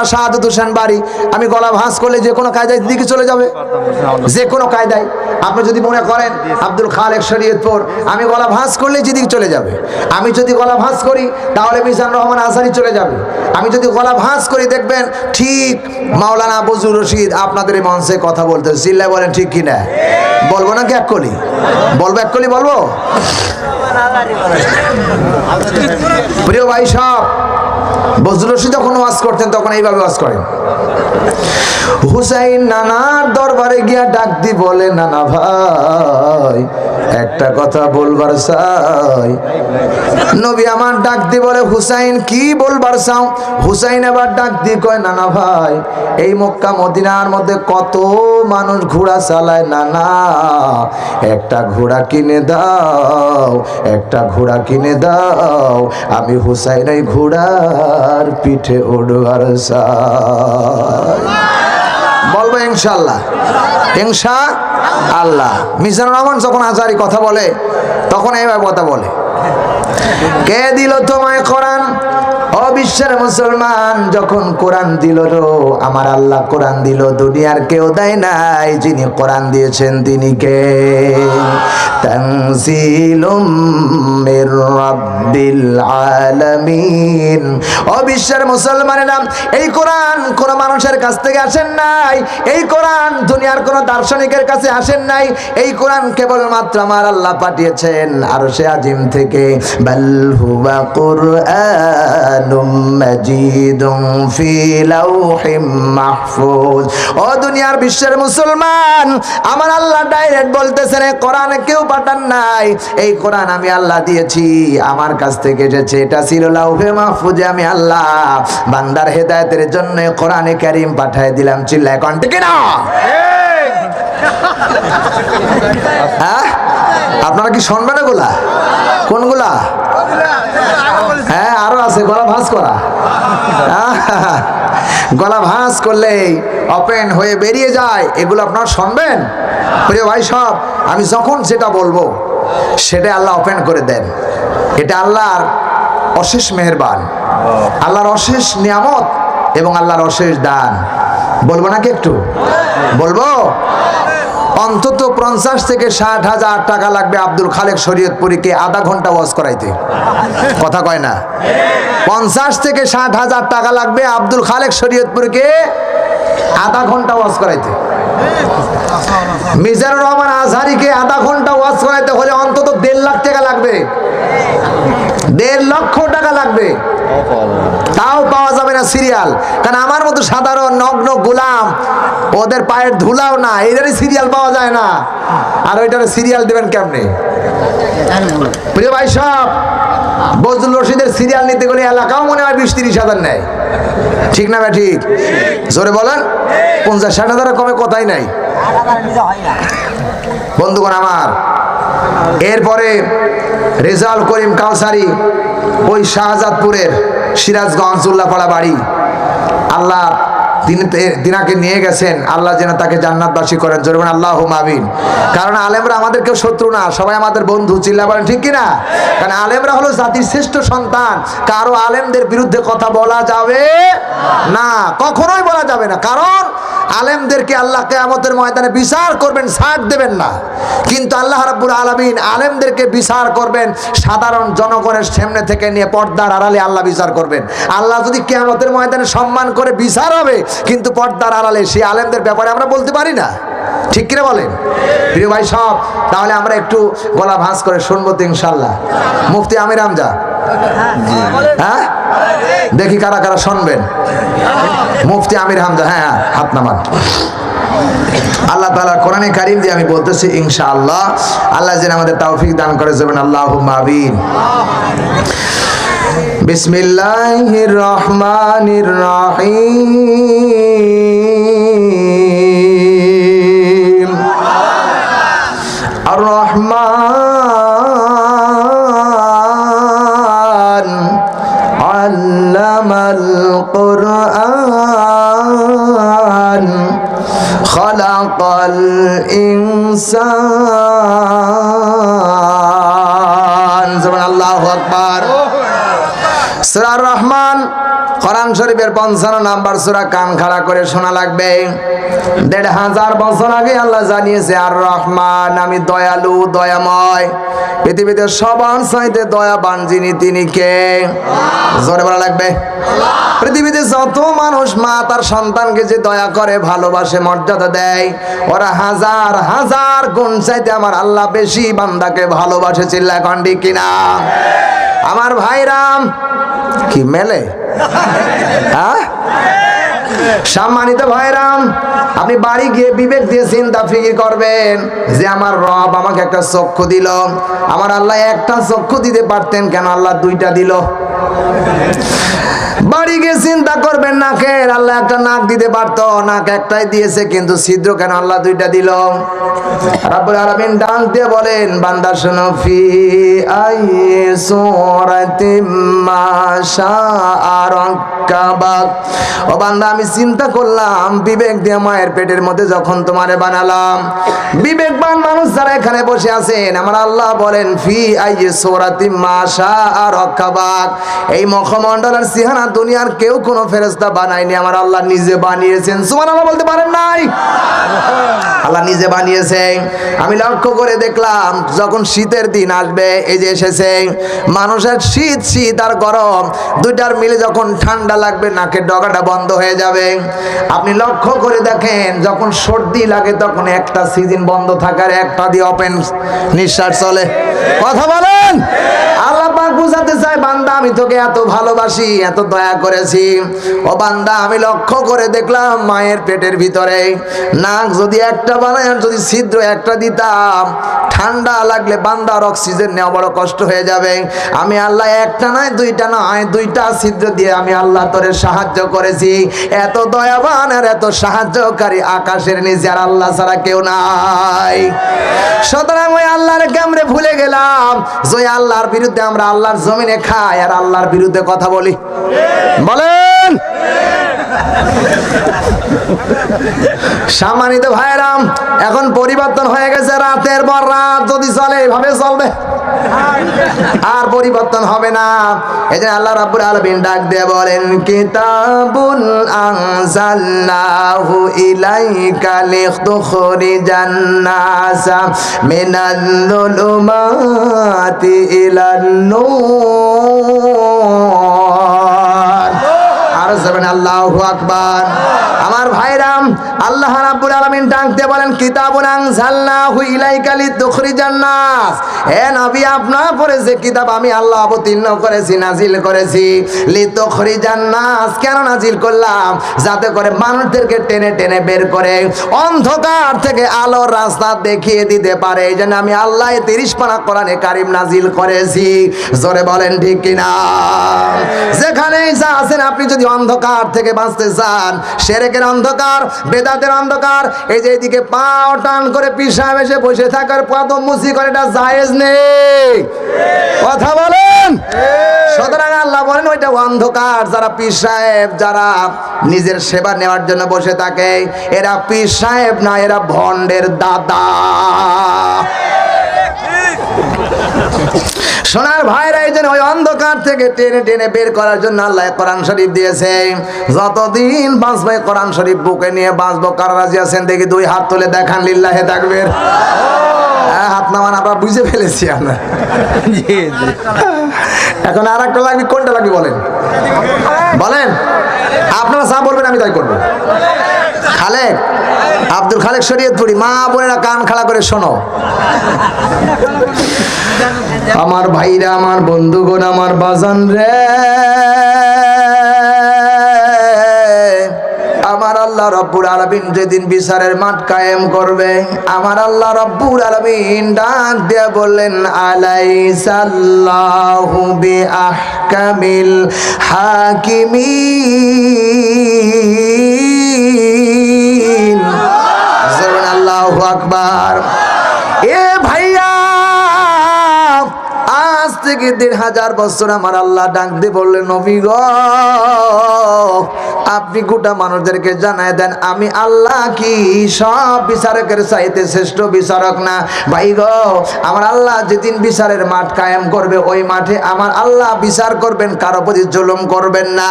মাওলানা শাহাদুত হোসেন বাড়ি। আমি গলা ভাঁজ করলে যে কোনো কায়দায় দিকে চলে যাবে। যে কোনো কায়দায়। আপনি যদি মনে করেন, আব্দুল খালেক শরীয়তপুর, আমি গলা ভাঁজ করলে যেদিকে চলে যাবে। আমি যদি গলা ভাঁজ করি, তাহলে মিজান রহমান আসারি চলে যাবে। আমি যদি গলা ভাঁজ করি, দেখবেন ঠিক মাওলানা বজুর রশিদ আপনাদের এই মঞ্চে কথা বলতে চিল্লায় বলেন, ঠিক কিনা? বলব না কি এক কলি? বলব, এক কলি বলব? প্রিয় ভাই সব বজরুল রশিদ যখন ওয়াজ করতেন, তখন এইভাবে ওয়াজ করেন। হুসাইন নানার দরবারে গিয়া ডাক দি বলে, নানা ভাই, একটা কথা বলবার চাই। নবী আমার ডাক দি বলে, হুসাইন, কি বলবার চাও? হুসাইন আবার ডাক দি কয়, নানা ভাই, এই মক্কা মদিনার মধ্যে কত মানুষ ঘোড়া চালায়? নানা, একটা ঘোড়া কিনে দাও, একটা ঘোড়া কিনে দাও। আমি হুসাইন ওই ঘোড়ার পিঠে চাই। বলব ইনশাল্লাহ ইনশা আল্লাহ। মিজানুর রহমান যখন আজারি কথা বলে, তখন এইভাবে কথা বলে। কে দিল তোমায় কোরআন? ও বিশ্বের মুসলমান যখন কোরআন দিল আমার আল্লাহ কোরআন দিল, দুনিয়ার কেউ দেয় নাই, যিনি কোরআন দিয়েছেন তিনি কে? তানজিলুম এই কোরআন কোন মানুষের কাছ থেকে আসেন নাই, এই কোরআন দুনিয়ার কোন দার্শনিকের কাছে আসেন নাই, এই কোরআন কেবলমাত্র আমার আল্লাহ পাঠিয়েছেন, আর সে আজিম থেকে। বাল মাজিদুম ফি লাউহিম মাহফুজ। ও দুনিয়ার বিশ্বের মুসলমান, আমার আল্লাহ ডাইরেক্ট বলতেছেন কোরআন কেউ পাঠান নাই। এই কোরআন আমি আল্লাহ দিয়েছি, আমার কাছ থেকে এসেছে। এটা ছিল লাউহে মাহফুজে আমি আল্লাহ। বান্দার হেদায়েতের জন্য কোরআনে কারীম পাঠিয়ে দিলাম। চিল্লায় কণ্ঠে কিনা? হ্যাঁ? আপনারা কি শুনবেন এগুলা? কোনগুলা? আছে, গলা ভাঁজ করা। গলা ভাঁজ করলেই ওপেন হয়ে বেরিয়ে যায়। এগুলো আপনারা শুনবেন? প্রিয় ভাই সব আমি যখন যেটা বলব সেটা আল্লাহ ওপেন করে দেন। এটা আল্লাহর অশেষ মেহেরবান। আল্লাহর অশেষ নিয়ামত এবং আল্লাহর অশেষ দান। বলব নাকি একটু? বলব? অন্তত পঞ্চাশ থেকে ষাট হাজার টাকা লাগবে আব্দুল খালেক শরীয়তপুরীকে আধা ঘণ্টা ওয়াজ করাইতে। কথা কয় না? পঞ্চাশ থেকে ষাট হাজার টাকা লাগবে আব্দুল খালেক শরীয়তপুরীকে আধা ঘণ্টা ওয়াজ করাইতে। মিজানুর রহমান আজহারিকে আধা ঘণ্টা ওয়াজ করাইতে হলে অন্তত দেড় লাখ টাকা লাগবে। দেড় লক্ষ টাকা লাগবে। তাও পাওয়া যাবে না সিরিয়াল। কারণ আমার মতো সাধারণ নগ্ন গোলাম ওদের পায়ের ধুলাও না এদেরই সিরিয়াল পাওয়া যায় না। আর ওইটার সিরিয়াল দেবেন কেমনে? প্রিয় ভাই সব বজরুল রশিদের সিরিয়াল নিতে গেলে এলাকাও মনে হয় বিশ তিরিশ হাজার নেয়। ঠিক না ভাই ঠিক? জোরে বলেন পঞ্চাশ ষাট হাজারের কমে কথাই নাই। বন্ধুগণ আমার এরপরে রেজাল করিম কাউসারি ওই শাহজাদপুরের সিরাজগঞ্জ উল্লাপাড়া বাড়ি। আল্লাহ তিনি তিনাকে নিয়ে গেছেন, আল্লাহ যেন তাকে জান্নাতবাসী করেন। জোরে আল্লাহ মাবিন কারণ আলেমরা আমাদের কেউ শত্রু না, সবাই আমাদের বন্ধু, চিল্লা বলেন, ঠিক কিনা? কারণ আলেমরা হলো জাতির শ্রেষ্ঠ সন্তান। কারও আলেমদের বিরুদ্ধে কথা বলা যাবে না, কখনোই বলা যাবে না। কারণ আলেমদেরকে আল্লাহ কেয়ামতের ময়দানে বিচার করবেন, ছাড় দেবেন না। কিন্তু আল্লাহ রাব্বুল আলামিন আলেমদেরকে বিচার করবেন, সাধারণ জনগণের সামনে থেকে নিয়ে পর্দার আড়ালে আল্লাহ বিচার করবেন। আল্লাহ যদি কেয়ামতের ময়দানে সম্মান করে বিচার হবে কিন্তু পর্দার আড়ালে সেই আলেমদের ব্যাপারে আমরা বলতে পারি না। ঠিক কিনা বলেন? প্রিয় ভাই সব তাহলে আমরা একটু গলা ভাঁজ করে শুনব তো ইনশাল্লাহ। মুফতি আমির আমজা হ্যাঁ? দেখি কারা কারা শুনবেন। মুফতি আমির হামজা হ্যাঁ হ্যাঁ হাত নামান আল্লাহ তালা কোরআনে কারিম দিয়ে আমি বলতেছি ইনশাআল্লাহ আল্লাহ যেন আমাদের তৌফিক দান করে যাবেন আল্লাহ মাবিন بسم الله الرحمن الرحيم الرحمن علم القرآن خلق الإنسان زمن الله أكبر সুরার রহমান কোরআন শরীফের পঞ্চান্ন নাম্বার সূরা কান খাড়া করে শোনা লাগবে। দেড় হাজার বছর আগে আল্লাহ জানিয়েছে আর রহমান আমি দয়ালু দয়াময়। পৃথিবীতে সবার চাইতে দয়াবান যিনি তিনি কে? জোরে বলা লাগবে। পৃথিবীতে যত মানুষ মা তার সন্তানকে যে দয়া করে ভালোবাসে মর্যাদা দেয় ওরা হাজার হাজার গুণ চাইতে আমার আল্লাহ বেশি বান্দাকে ভালোবাসে চিল্লা কন্ডি কিনা? আমার ভাইরাম কি মেলে? হ্যাঁ? সম্মানিত ভাইরাম, আপনি বাড়ি গিয়ে বিবেক দিয়ে চিন্তা ফিকির করবেন যে আমার রব আমাকে একটা চক্ষু দিল। আমার আল্লাহ একটা চক্ষু দিতে পারতেন কেন আল্লাহ দুইটা দিল? বাড়ি গিয়ে চিন্তা করবেন নাকের, আল্লাহ একটা নাক দিতে পারতো, নাক একটাই দিয়েছে, কিন্তু ছিদ্র কেন আল্লাহ দুইটা দিল? রাব্বুল বলেন, বান্দা শোনো, ফি আই সূরাতিম ও বান্দা, আমি চিন্তা করলাম, বিবেক দিয়ে মায়ের পেটের মধ্যে যখন তোমারে বানালাম বিবেকবান মানুষ যারা এখানে বসে আছেন, আমার আল্লাহ বলেন, ফি আই সূরাতিম মা শাআ রাক্কাবাক এই মুখমণ্ডলের সিহানা দুনিয়ার কেউ কোনো ফেরেশতা বানায়নি, আমার আল্লাহ নিজে বানিয়েছেন। সুবহানাল্লাহ বলতে পারেন নাই? আল্লাহ নিজে বানিয়েছে আমি লক্ষ্য করে দেখলাম, যখন শীতের দিন আসবে, এই যে এসেছে, মানুষের শীত শীত আর গরম, দুইটার মিলে যখন ঠান্ডা লাগবে, নাকের ডগাটা বন্ধ হয়ে যাবে। আপনি লক্ষ্য করে দেখেন, যখন সর্দি লাগে, তখন একটা সিজন বন্ধ থাকার একটা দিয়ে ওপেন নিঃশ্বাস চলে। কথা বলেন? আল্লাহ বুঝাতে চায়, বান্দা, আমি তোকে এত ভালোবাসি, এত দয়া করেছি। ও বান্দা, আমি লক্ষ্য করে দেখলাম মায়ের পেটের ভিতরে নাক যদি একটা বানায় যদি ছিদ্র একটা দিতাম, ঠান্ডা লাগলে বান্দার অক্সিজেন নেওয়া বড় কষ্ট হয়ে যাবে। আমি আল্লাহ একটা নয় দুইটা নয় দুইটা ছিদ্র দিয়ে আমি আল্লাহ তোরে সাহায্য করেছি। এত দয়াবান আর এত সাহায্যকারী আকাশের নিচে আর আল্লাহ ছাড়া কেউ নাই। সুতরাং ওই আল্লাহর কেমরে ভুলে গেলাম, যে আল্লাহর বিরুদ্ধে আমরা আল্লাহর জমিনে খাই আর আল্লাহর বিরুদ্ধে কথা বলি। বলেন? সামানিত ভাইরাম এখন পরিবর্তন হয়ে গেছে রাতের পর রাত, যদি চলে, এভাবে চলবে। আর পরিবর্তন হবে না। এই যে আল্লাহ রাব্বুল আলামিন ডাক দিয়ে বলেন, কিতাবুন আনজালনাহু ইলাইকা লিতুখরিজান নাসা মিনাল যুলুমাতি ইলান নূর। আর যাবেন আল্লাহু আকবার। আমার ভাইরাম, আল্লাহ রাব্বুল আলামিন ডাকতে বলেন, কিতাবুন আনজালনাহু ইলাইকা লিতুখরিজান নাস। হে নবী, আপনার পরে যে কিতাব আমি আল্লাহ অবতীর্ণ করেছি, নাজিল করেছি, লিতুখরিজান নাস, কেন নাজিল করলাম? যাতে করে মানুষদেরকে টেনে টেনে বের করে অন্ধকার থেকে আলোর রাস্তা দেখিয়ে দিতে পারে। এই জন্য আমি আল্লাহ তিরিশ পানা কোরআনে কারিম নাজিল করেছি। জোরে বলেন, ঠিক কিনা? যেখানেই যা আছেন, আপনি যদি অন্ধকার থেকে বাঁচতে চান, সেরেকের অন্ধকার, বেদাতের অন্ধকার। এই যে এদিকে পাও টান করে পিসাব এসে বসে থাকার পাদম মুসি করে, এটা জায়েজ নেই। কথা বলেন? সুতরাং আল্লাহ বলেন, ওইটা অন্ধকার। যারা পীর সাহেব, যারা নিজের সেবা নেওয়ার জন্য বসে থাকে, এরা পীর সাহেব না, এরা ভণ্ডের দাদা। সোনার ভাইরা এই ওই অন্ধকার থেকে টেনে টেনে বের করার জন্য আল্লাহ কোরআন শরীফ দিয়েছে। যতদিন বাঁচবে কোরআন শরীফ বুকে নিয়ে বাঁচবো কারা রাজি আছেন? দেখি দুই হাত তুলে দেখান লিল্লাহে থাকবেন হ্যাঁ, হাত নামান আমরা বুঝে ফেলেছি আমরা। এখন আর একটা লাগবে কোনটা লাগবে বলেন? বলেন। আপনারা যা বলবেন আমি তাই করব। খালেক আব্দুল খালেক শরীয়তপুরি, মা বোনেরা কান খাড়া করে শোনো। আমার ভাইরা, আমার বন্ধুগণ, আমার বাজান রে। আমার আল্লাহ রব্বুর আলমিন যেদিন বিচারের মাঠ কায়েম করবে, আমার আল্লাহ রব্বুর আলমিন ডাক দিয়ে বললেন আলাই সাল্লাহু বি আহকামিল হাকিমিন। আকবার। এ ভাইয়া, আজ থেকে দেড় হাজার বছর আমার আল্লাহ ডাক দিয়ে বললেন, নবী গো আপনি গোটা মানুষদেরকে জানায় দেন, আমি আল্লাহ কি সব বিচারকের চাইতে শ্রেষ্ঠ বিচারক না? ভাই গো, আমার আল্লাহ যেদিন বিচারের মাঠ কায়েম করবে, ওই মাঠে আমার আল্লাহ বিচার করবেন, কারও প্রতি জুলুম করবেন না।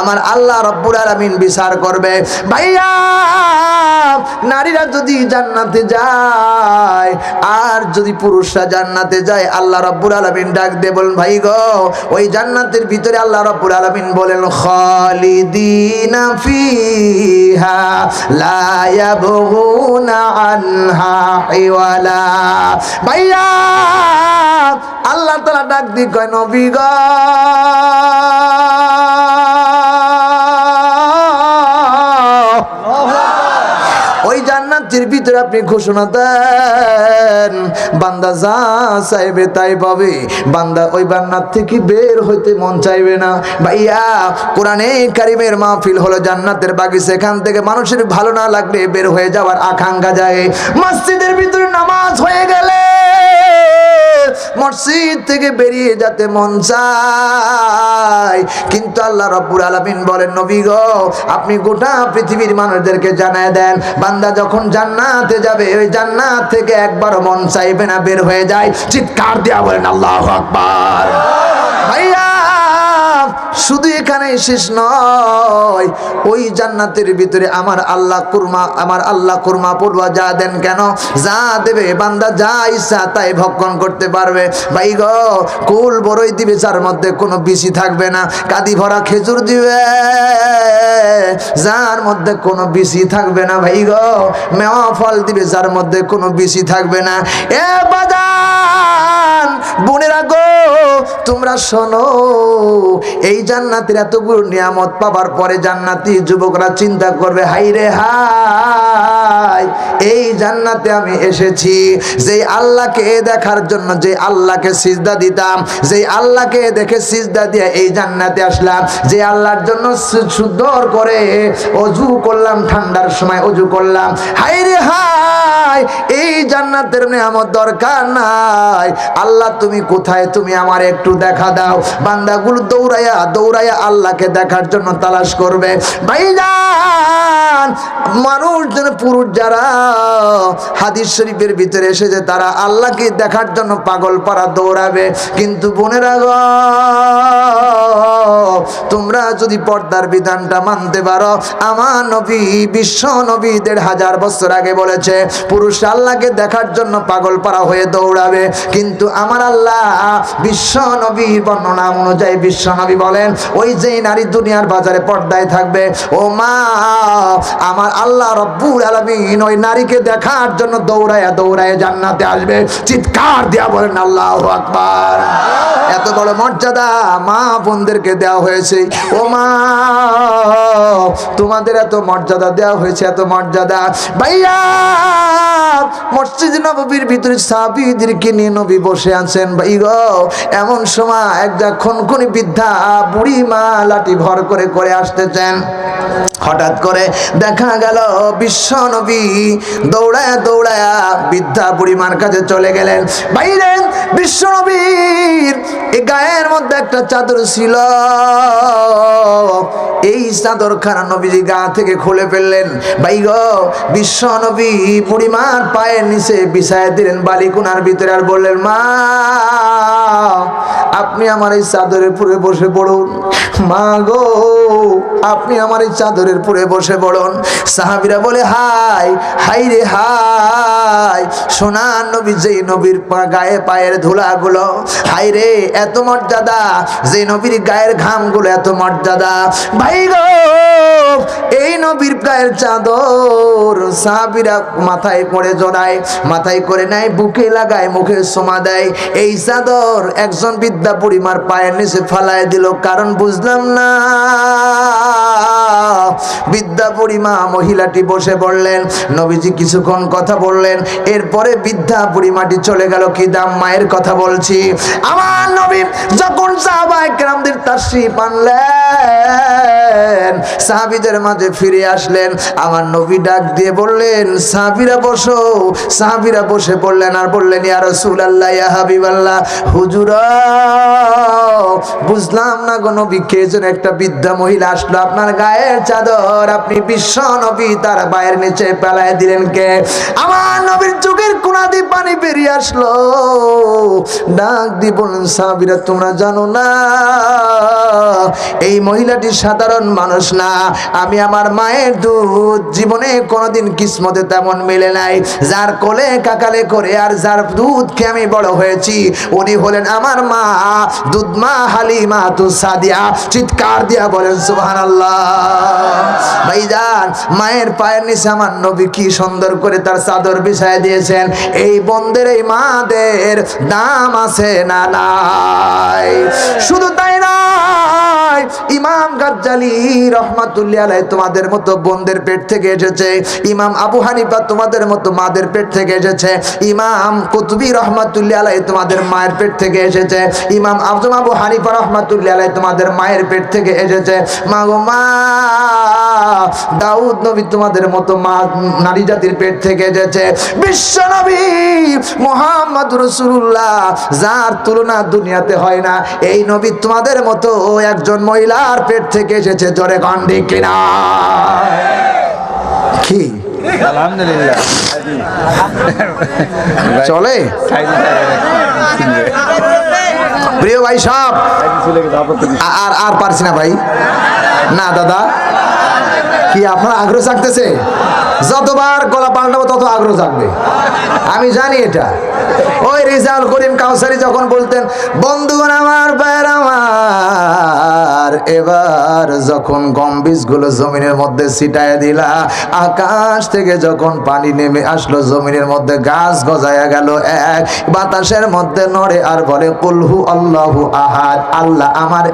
আমার আল্লাহ রব্বুল আলামিন বিচার করবে। ভাইয়া, নারীরা যদি জান্নাতে যায়, আর যদি পুরুষরা জান্নাতে যায়, আল্লাহ রব্বুল আলামিন ডাক দিয়ে বলেন, ভাই গো, ওই জান্নাতের ভিতরে আল্লাহ রব্বুল আলামিন বলেন, খালিদিনা ফিহা লা ইয়াবগুনা আনহা হিওয়ালা ভাইয়া আল্লাহ তাআলা ডাক দি কয় নবী গো ওই জান্নাতের ভিতরে আপনি ঘোষণা দেন। বান্দা যা চাইবে তাই পাবে। বান্দা ওই বান্নার থেকে বের হইতে মন চাইবে না। ভাইয়া, কোরআনে কারিমের মাহফিল হলো জান্নাতের বাগিচা সেখান থেকে মানুষের ভালো না লাগলে বের হয়ে যাওয়ার আকাঙ্ক্ষা যায়। মসজিদের ভিতরে নামাজ হয়ে গেলে মসজিদ থেকে বেরিয়ে যেতে মন চায়। কিন্তু আল্লাহ রব্বুর আলমিন বলেন, নবী গো, আপনি গোটা পৃথিবীর মানুষদেরকে জানায় দেন। বান্দা যখন জান্নাতে যাবে, ওই জান্নাত থেকে একবার মন চাইবে না, বের হয়ে যায়। চিৎকার দেওয়া বলেন, আল্লাহ আকবার। ভাইয়া! শুধু এখানে শেষ নয়। ওই জান্নাতের ভিতরে আমার আল্লাহ কুরমা, আমার আল্লাহ কুরমা পড়ুয়া যা দেন কেন? যা দেবে বান্দা যা ইচ্ছা তাই ভক্ষণ করতে পারবে। ভাই গো, কুল বড়ই দিবে যার মধ্যে কোনো বিসি থাকবে না। কাদি ভরা খেজুর দিবে, যার মধ্যে কোনো বিসি থাকবে না। ভাই গো, মেওয়া ফল দিবে যার মধ্যে কোনো বিসি থাকবে না। এ বাজান, বোনেরা গো, তোমরা শোনো এই জান্নাতের এতগুলো নিয়ামত পাবার পরে জান্নাতি যুবকরা চিন্তা করবে হাই রে হাই, এই জান্নাতে আমি এসেছি। যে আল্লাহকে দেখার জন্য যে আল্লাহকে সিজদা দিতাম যে আল্লাহকে দেখে সিজদা দিয়ে এই জান্নাতে আসলাম। যে আল্লাহর জন্য সু- সুন্দর করে অজু করলাম, ঠান্ডার সময় অজু করলাম। হাই রে হাই এই জান্নাতের নিয়ামত দরকার নাই। আল্লাহ, তুমি কোথায়? তুমি আমার একটু দেখা দাও। বান্দাগুলো দৌড়াইয়া দৌড়াইয়া আল্লাহকে দেখার জন্য তালাশ করবে। ভাইজান মানুষজন পুরুষ যারা হাদিস শরীফের ভিতরে এসেছে, তারা আল্লাহকে দেখার জন্য পাগল পাড়া দৌড়াবে। কিন্তু বোনেরা গো তোমরা যদি পর্দার বিধানটা মানতে পারো, আমার নবী, বিশ্ব নবী দেড় হাজার বছর আগে বলেছে, পুরুষ আল্লাহকে দেখার জন্য পাগল পাড়া হয়ে দৌড়াবে। কিন্তু আমার আল্লাহ বিশ্ব নবীর বর্ণনা অনুযায়ী বিশ্ব নবী বলেন, ওই যে নারী দুনিয়ার বাজারে পর্দায় থাকবে, ও মা, আমার আল্লাহ রব্বুল আলমিন ওই নারীকে দেখার জন্য দৌড়ায় দৌড়ায় জান্নাতে আসবে। চিৎকার দেয়া বলেন, আল্লাহ আকবার। এত বড় মর্যাদা মা বোনদেরকে দেওয়া হয়েছে। ও মা তোমাদের এত মর্যাদা দেওয়া হয়েছে, এত মর্যাদা। ভাইয়া, মসজিদ নবীর ভিতরে সাবিদেরকে নিয়ে নবী বসে আছেন। ভাই গো, এমন সময় একটা খনখনি বৃদ্ধা বুড়ি মা লাঠি ভর করে করে আসতেছেন। হঠাৎ করে দেখা গেল বিশ্ব নবী দৌড়ায়া দৌড়ায়া বৃদ্ধা বুড়িমার কাছে চলে গেলেন। বাইরে বিশ্ব নবীর গায়ের মধ্যে একটা চাদর ছিল। এই চাদর খানা নবীজি গা থেকে খুলে ফেললেন। ভাই গো, বিশ্ব নবী বুড়িমার পায়ের নিচে বিছায় দিলেন, বালিকুনার ভিতরে আর বললেন, মা, আপনি আমার এই চাদরের পুরে বসে পড়ুন। মা গো, আপনি আমার এই চাদরের পুরে বসে পড়ুন। সাহাবিরা বলে হাই হাই রে হাই সোনার নবী যেই নবীর গায়ে পায়ের ধুলাগুলো হাই রে, এত মর্যাদা, যে নবীর গায়ের ঘামগুলো এত মর্যাদা। ভাই গো, এই নবীর গায়ের চাদর সাহাবিরা মাথায় করে জড়ায়, মাথায় করে নেয়, বুকে লাগায়, মুখে সোমা দেয়। এই চাদর একজন বিদ্যা পরিমার পায়ের নিচে ফালায় দিল, কারণ বুঝলাম না। বিদ্যা বুড়িমা মহিলাটি বসে পড়লেন নবীজি কিছুক্ষণ কথা বললেন, এরপরে বৃদ্ধা বুড়িমাটি চলে গেল। কি দাম মায়ের কথা বলছি? আমার নবী যখন সাহাবায়ে কেরামদের তাশরিফ আনলেন, সাহাবীদের মাঝে ফিরে আসলেন। আমার নবী ডাক দিয়ে বললেন, সাহাবীরা বসো। সাহাবীরা বসে পড়লেন আর বললেন, ইয়া রাসূলুল্লাহ, ইয়া হাবিবাল্লাহ, হুজুরা, বুঝলাম না গো নবী, কে যেন একটা বৃদ্ধা মহিলা আসলো। আপনার গায়ের চাদর আপনি বিশ্ব নবী তার পায়ের নিচে পেলায় দিলেন কে? আমার নবীর চোখের কোনা দিয়ে পানি বেরিয়ে আসলো। ডাক দিয়ে বললেন, সাহাবীরা, তোমরা জানো না, এই মহিলাটি সাধারণ মানুষ না। আমি আমার মায়ের দুধ জীবনে কোনোদিন কিসমতে তেমন মেলে নাই। যার কোলে কাকালে করে আর যার দুধ খেয়ে আমি বড় হয়েছি, উনি হলেন আমার মা, দুধ মা হালিমা তু সাদিয়া। চিৎকার দিয়া বলেন সুবহান আল্লাহ ভাইজান, মায়ের পায়ের নিচে আমার নবী কি সুন্দর করে তার চাদর বিছায় দিয়েছেন? এই বন্ধের এই মাদের দাম আছে না নাই। শুধু তাই নয়, ইমাম গাজ্জালি রহমাতুল্লাহ তোমাদের মতো বোনদের পেট থেকে এসেছে। ইমাম আবু হানিফা তোমাদের মতো মাদের পেট থেকে এসেছে। ইমাম কুতুবি রহমাতুল্লাহ তোমাদের মায়ের পেট থেকে এসেছে। ইমাম আজম আবু হানিফা রহমাতুল্লাহ তোমাদের মায়ের পেট থেকে এসেছে। মা গো মা দাউদ নবী তোমাদের মতো মা নারী জাতির পেট থেকে এসেছে। বিশ্ব নবী মোহাম্মদ রসুল্লাহ যার তুলনা দুনিয়াতে হয় না। এই নবী তোমাদের মতো একজন মহিলার পেট থেকে এসেছে জোরে গন্ডি কিনা? কি? আলহামদুলিল্লাহ। চলে? প্রিয় ভাই সব আর আর পারছি না ভাই। না দাদা। কি আপনার আগ্রহ থাকতেছে যতবার গলা পাল্টাবো তত আগ্রহ থাকবে আমি জানি এটা। ওই রিজাল করিম কাউসারি যখন বলতেন, বন্ধুগণ আমার, ভাইয়ের আমার, এবার যখন গম বীজগুলো জমিনের মধ্যে ছিটায় দিলা, আকাশ থেকে যখন পানি নেমে আসলো, জমিনের মধ্যে গাছ গজায়া গেল এক, বাতাসের মধ্যে নড়ে আর বলে, কুলহু আল্লাহু আহাদ, আল্লাহ আমার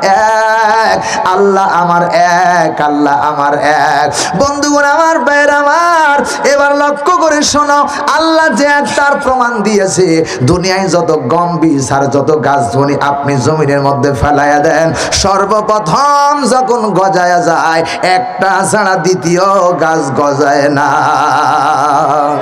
এক, আল্লাহ আমার এক, আল্লাহ আমার এক, বন্ধুগণ আমার, ভাইয়ের আমার, এবার লক্ষ্য করে শোনো, আল্লাহ যে তার প্রমাণ দিয়েছে, দুনিয়ায় যত গম বীজ আর যত গাছ ধ্বনি আপনি জমিনের মধ্যে ফেলাইয়া দেন, সর্বপ্রথম যখন গজায়া যায়, একটা ছাড়া দ্বিতীয় গাছ গজায় না।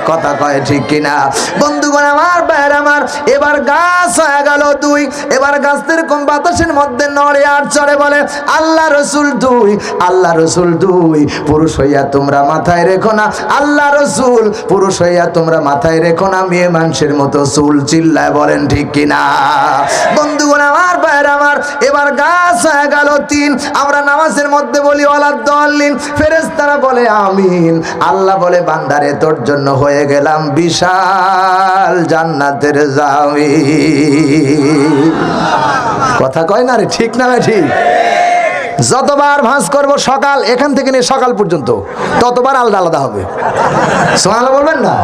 কথা কয় ঠিক কিনা? বন্ধুগণ আমার, ভাইয়ের আমার, এবার গাছ হয়ে গেল দুই, এবার গাছ এরকম বাতাসের মধ্যে নড়ে আর চড়ে বলে, আল্লাহ রসুল দুই, আল্লাহ রসুল দুই, পুরুষ হইয়া তোমরা মাথায় রেখো না, আল্লাহ রসুল পুরুষ হইয়া তোমরা মাথায় রেখো না, মেয়ে মানুষের মতো চুল চিল্লায় বলেন, ঠিক কিনা বন্ধুগণ আমার, ভাইয়ের আমার, এবার গাছ হয়ে গেল তিন। আমরা নামাজের মধ্যে বলি ওলাদ দলিন ফেরেশতারা বলে, আমিন। আল্লাহ বলে, বান্দারে, তোর জন্য হয়ে গেলাম বিশাল জান্নাতের জামি কথা কয় না রে, ঠিক না ঠিক? যতবার ভাঁজ করব সকাল, এখান থেকে নিয়ে সকাল পর্যন্ত, ততবার আলাদা আলাদা হবে। সোহাল বলবেন না?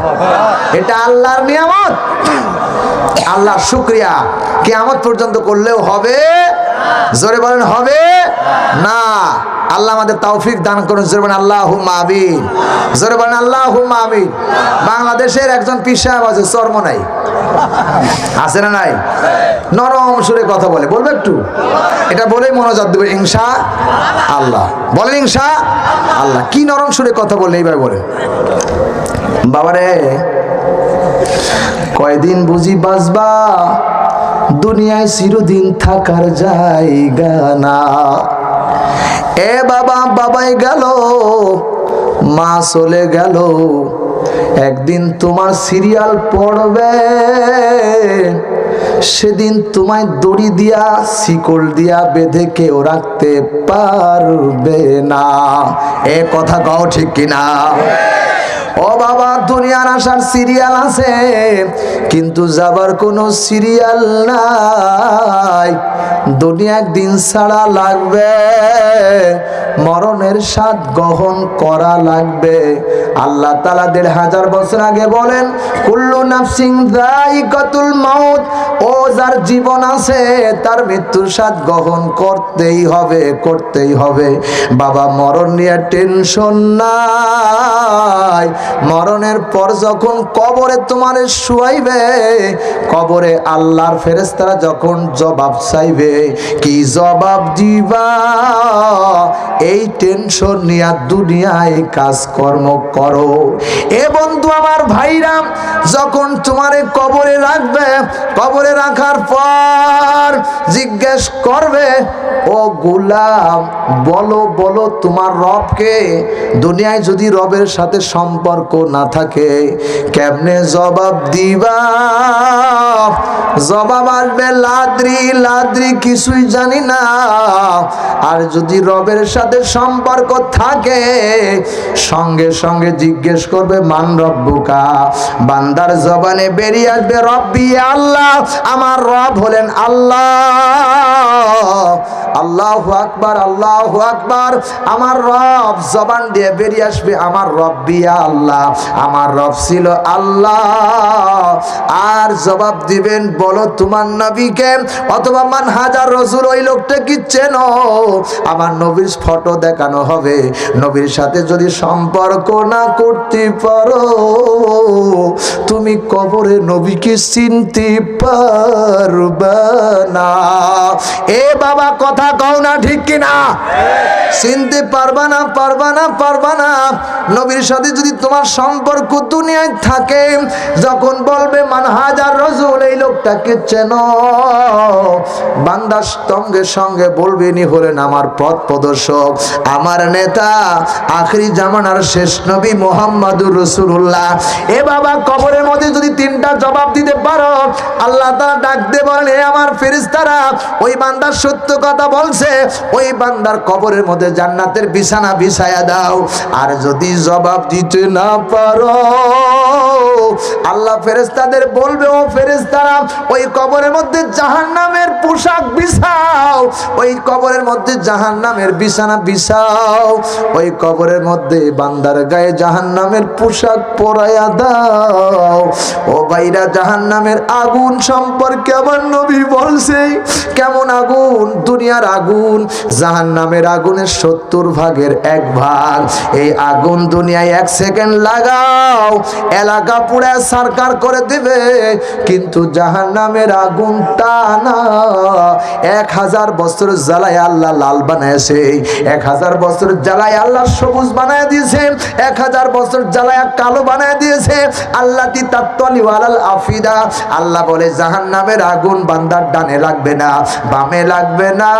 এটা আল্লাহর নিয়ামত। আল্লাহ শুক্রিয়া। কেয়ামত পর্যন্ত করলেও হবে? জোরে বলেন, হবে? না। আল্লাহ আমাদের তৌফিক দান করুন। জোরে বলেন আল্লাহ আমিন। জোরে বলেন আল্লাহ আমিন। বাংলাদেশের একজন পীর সাহেব আছে, চর্ম নাই। আছে না নাই? নরম সুরে কথা বলে। বলবে একটু? এটা বলেই মনোযোগ দেবে ইংসা আল্লাহ। বলেন ইংসা আল্লাহ। কি নরম সুরে কথা বলে এইভাবে বলে বাবারে, কয়দিন বুঝি বাজবা? দুনিয়ায় চিরদিন থাকার জায়গা না। এ বাবা, বাবাই গেল, মা চলে গেল। একদিন তোমার সিরিয়াল পড়বে, সেদিন তোমায় দড়ি দিয়া, শিকল দিয়া বেঁধে কেউ রাখতে পারবে না। এ কথা কও ঠিক কিনা? ও বাবা, দুনিয়ার আসার সিরিয়াল আছে, কিন্তু যাবার কোনো সিরিয়াল নাই। দুনিয়া একদিন ছাড়া লাগবে, মরণের স্বাদ গ্রহণ করা লাগবে। আল্লাহ তালা দেড় হাজার বছর আগে বলেন, কুল্লু নাফসিং দাইকাতুল মাউত ও যার জীবন আছে, তার মৃত্যুর স্বাদ গ্রহণ করতেই হবে করতেই হবে। বাবা, মরণ নিয়ে টেনশন নাই। মরণের পর যখন কবরে তোমার শুয়াইবে, কবরে আল্লাহর ফেরেস্তারা যখন জবাব চাইবে, কি জবাব দিবা? এই টেনশন নিয়ে দুনিয়ায় কাজকর্ম করো। এ বন্ধু আমার ভাইরাম যখন তোমারে কবরে রাখবে, কবরে রাখার পর জিজ্ঞেস করবে, ও গুলাম, বলো বলো তোমার রবকে, দুনিয়ায় যদি রবের সাথে সম্পর্ক না থাকে, কেমনে জবাব দিবা? জবাব আসবে, লাদ্রি লাদ্রি, কিছুই জানি না। আর যদি রবের সাথে সম্পর্ক থাকে, সঙ্গে সঙ্গে জিজ্ঞেস করবে, মান রব্বুকা? বান্দার জবানে বেরিয়ে আসবে, রব্বি আল্লাহ, আমার রব হলেন আল্লাহ। আল্লাহ আকবার আল্লাহ আকবার। আমার রব জবান দিয়ে বেরিয়ে আসবে, আমার রব্বিয়া আল্লাহ। আমার রব ছিল আল্লাহ। আর জবাব দিবেন, বলো তোমার নবীকে, অথবা মান হাজার রসুল, ওই লোকটা কি চেনো? আমার নবীর ফটো দেখানো হবে। নবীর সাথে যদি সম্পর্ক না করতে পারো, তুমি কবরে নবীকে চিনতে পারবা না। এ বাবা, কথা কও না ঠিক কিনা? চিনতে পারবা না পারবা না পারবা না। নবীর সাথে যদি তোমার সম্পর্ক দুনিয়ায় থাকে। যখন বলবে, মান হাজার রসুল এই লোকটাকে চেন। বান্দার সঙ্গে সঙ্গে বলবে নি হলেন আমার পথ প্রদর্শক, আমার নেতা, আখরি জামানার শেষ নবী মোহাম্মদুর রসুল্লাহ এ বাবা, কবরের মধ্যে যদি তিনটা জবাব দিতে পারো, আল্লাহ তারা ডাকতে বলেন "এ আমার ফেরিস্তারা ওই বান্দার সত্য কথা বলছে, ওই বান্দার কবরের মধ্যে জান্নাতের বিছানা বিছায়া দাও। আর যদি জবাব দিতে না পারো। আল্লাহ ফেরেস্তাদের বলবে, ও ফেরেস্তারা ওই কবরের মধ্যে জাহান্নামের পোশাক বিছাও, ওই কবরের মধ্যে জাহান্নামের বিছানা বিছাও, ওই কবরের মধ্যে বান্দার গায়ে জাহান্নামের পোশাক পরায়া দাও। ও ভাইরা, জাহান্নামের আগুন সম্পর্কে আমার নবী বলছে, কেমন আগুন? দুনিয়ার আগুন, জাহান্নামের আগুনের সত্তর ভাগের এক ভাগ। এই আগুন দুনিয়ায় এক সেকেন্ড লাগাও। এলাকা পুড়ে সরকার করে দিবে, কিন্তু জাহান্নামের আগুন টানা এক হাজার বছর জ্বালায় আল্লাহ লাল বানাইছে। এক হাজার বছর জ্বালায় আল্লাহ সবুজ বানায় দিয়েছে। এক হাজার বছর জ্বালায় কালো বানায় দিয়েছে। আল্লাহ তি তাত্তলি ওয়ালাল আফিদা? আল্লাহ বলে জাহান নামের আগুন বান্দার ডানে লাগবে না, বামে লাগবে না।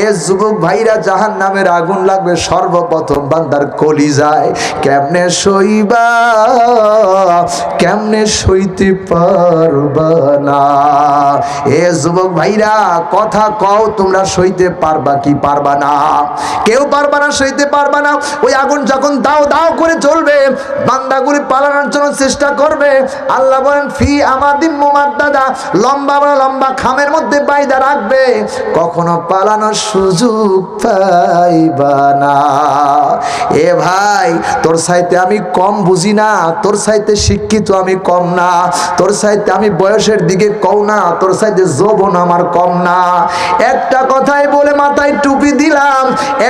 এ যুবক ভাইরা জাহান নামের আগুন লাগবে, সর্বপ্রথম বান্দার কলি যায় কেমনে সইবা, কেমনে সইতে পারবা না? এ যুবক ভাইরা, কথা কও, তোমরা সইতে পারবা কি পারবা না? কেউ পারবা না, সইতে পারবা না। ওই আগুন যখন দাও দাও করে চলবে বান্দাগুলি পালানোর জন্য চেষ্টা করবে। আল্লাহ বলেন, ফি আমাদিন মোমার দাদা লম্বা বড় লম্বা খামের মধ্যে বাইদা রাখবে। কখনো পালানোর সুযোগ পাইবা না। এ ভাই তোর সাইতে আমি কম বুঝি না, তোর সাইতে শিক্ষিত আমি কম না, তোর সাইতে আমি বয়সের দিকে কম না, তোর সাইতে যৌবন আমার কম না। একটা কথাই বলে মাথায় টুপি দিলাম,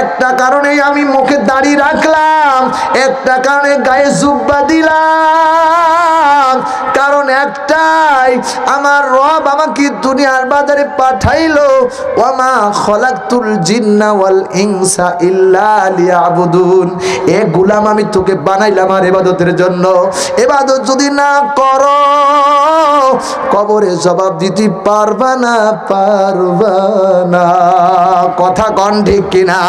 একটা কারণে আমি মুখে দাড়ি রাখলাম, একটা কারণে গায়ে জুব্বা দিলাম। কারণ একটাই, আমার রব আমাকে দুনিয়ার বাজারে পাঠাইলো, ওয়ামা খলাকতুল জিন্না ওয়াল ইনসা ইল্লা এ গুলাম আমি তোকে বানাইলাম আর ইবাদতের জন্য। ইবাদত যদি না করো, কবরে জবাব দিতে পারবা না পারবা না। কথা কন ঠিক কিনা?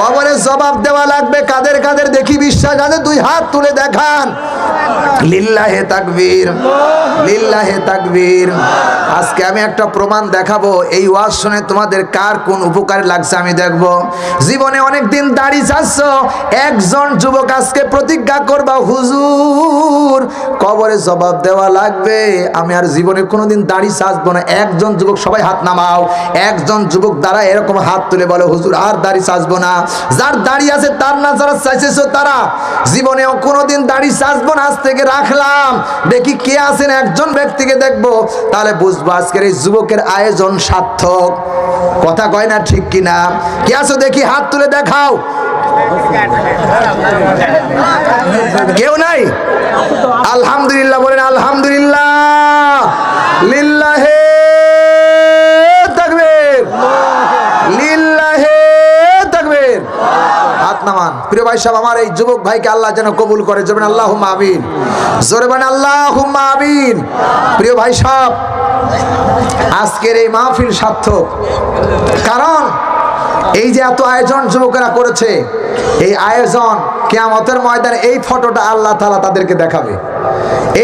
কবরে জবাব দেওয়া লাগবে, কাদের কাদের দেখি বিশ্বাস আছে, দুই হাত তুলে দেখান। লিল্লাহে তাকবীর লিল্লাহে তাকবীর। আজকে আমি একটা প্রমাণ দেখাবো। এই ওয়াজ শুনে তোমাদের কার কোন উপকারে লাগছে আমি দেখব। জীবনে অনেক দিন দাড়ি চাচ্ছ একজন যুবক আজকে প্রতিজ্ঞা করবা, হুজুর, কবরে জবাব দেওয়া লাগবে। আমি আর জীবনে কোনোদিন দাড়ি চাচবো না। একজন যুবক সবাই হাত নামাও। একজন যুবক দ্বারা এরকম হাত তুলে বলে, হুজুর, আর দাড়ি চাচবো না। যার দাড়ি আছে, তার না যারা চাইছেছো তারা। জীবনেও কোনোদিন দাড়ি চাচবো না আজ থেকে রাখলাম, দেখি কে আছেন? একজন ব্যক্তিকে দেখব। তাহলে বুঝব আজকের এই যুবকের আয়োজন সার্থক। কথা কয় না ঠিক কিনা? কে আছো দেখি? হাত তুলে দেখাও। কেউ নাই? আলহামদুলিল্লাহ ভাই সাহেব, আমার এই যুবক ভাইকে আল্লাহ যেন কবুল করে। যাবেন আল্লাহ আমিন। জোরে বান আল্লাহ আমিন। প্রিয় ভাই সাহেব, আজকের এই মাহফিল সার্থক। কারণ এই যে এত আয়োজন যুবকেরা করেছে, এই আয়োজন কেয়ামতের ময়দানে এই ফটোটা আল্লাহ তালা তাদেরকে দেখাবে।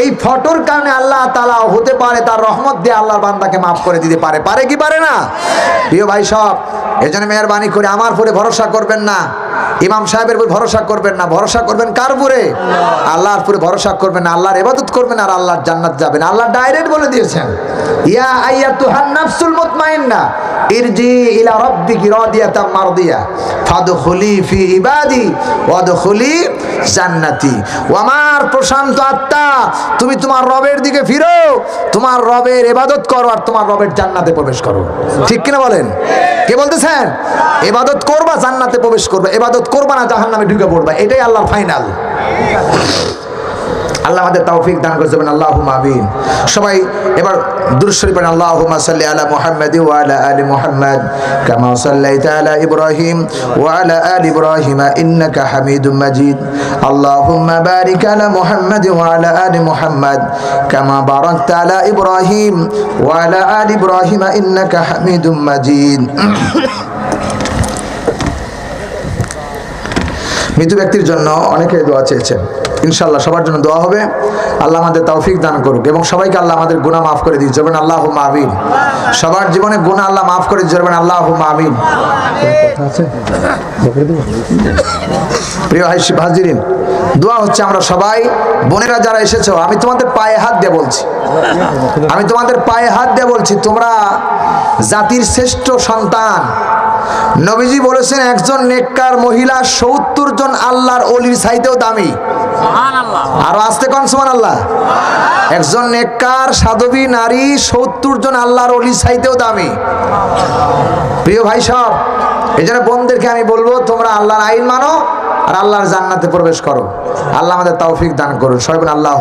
এই ফটোর কারণে আল্লাহ তালা হতে পারে তার রহমত দিয়ে আল্লাহর বান্দাকে মাফ করে দিতে পারে। পারে কি পারে না? প্রিয় ভাই সব এই জন্য মেহরবানি করে আমার উপরে ভরসা করবেন না। ইমাম সাহেবের উপর ভরসা করবেন না। ভরসা করবেন কার উপরে? আল্লাহর উপরে ভরসা করবেন না। আল্লাহর ইবাদত করবেন আর আল্লাহর জান্নাত যাবেন আল্লাহ ডাইরেক্ট বলে দিয়েছেন, ইয়া আইয়াতুহান নাফসুল আমার প্রশান্ত আত্মা, তুমি তোমার রবের দিকে ফিরো, তোমার রবের এবাদত করো আর তোমার রবের জান্নাতে প্রবেশ করো। ঠিক কিনা বলেন? কে বলতেছেন? এবাদত করবা, জান্নাতে প্রবেশ করবা। এবাদত করবা না, জাহান্নামে ঢুকে পড়বা। এটাই আল্লাহর ফাইনাল। আল্লাহ আমাদের তৌফিক দান করে যাবেন আল্লাহ আমিন। সবাই এবার দুরুশ্বরী পড়েন, আল্লাহুম্মা সাল্লি আলা মুহাম্মাদ ওয়া আলা মুহাম্মাদ, কামা সাল্লাইতা আলা ইব্রাহিম ওয়া আলা ইব্রাহিম, ইন্নাকা হামিদুম মাজিদ। আল্লাহুম্মা বারিক আলা মুহাম্মাদ ওয়া আলা মুহাম্মাদ, কামা বারাকতা আলা ইব্রাহিম ওয়া আলা আলি ইব্রাহিম, ইন্নাকা হামিদুম মাজিদ। মৃত ব্যক্তির জন্য অনেকে দোয়া চেয়েছেন। ইনশাল্লাহ সবার জন্য দোয়া হবে। আল্লাহ আমাদের তৌফিক দান করুক এবং সবাইকে আল্লাহ আমাদের গুনাহ মাফ করে দিই যাবেন আল্লাহ আমিন। সবার জীবনে গুনাহ আল্লাহ মাফ করে যাবেন আল্লাহ আমিন। প্রিয় হাইসি হাজিরিন দোয়া হচ্ছে আমরা সবাই, বোনেরা যারা এসেছ, আমি তোমাদের পায়ে হাত দিয়ে বলছি। আমি তোমাদের পায়ে হাত দিয়ে বলছি, তোমরা জাতির শ্রেষ্ঠ সন্তান নবীজি বলেছেন একজন নেককার মহিলা সত্তর জন আল্লাহর অলির চাইতেও দামি। আরও আসতে কন সুমান আল্লাহ একজন নেককার সাধবী নারী সত্তর জন আল্লাহর অলির চাইতেও দামি। প্রিয় ভাই সব এই জন্য বোনদেরকে আমি বলব তোমরা আল্লাহর আইন মানো আর আল্লাহর জান্নাতে প্রবেশ করো। আল্লাহ আমাদের তৌফিক দান করুন। সবাই আল্লাহ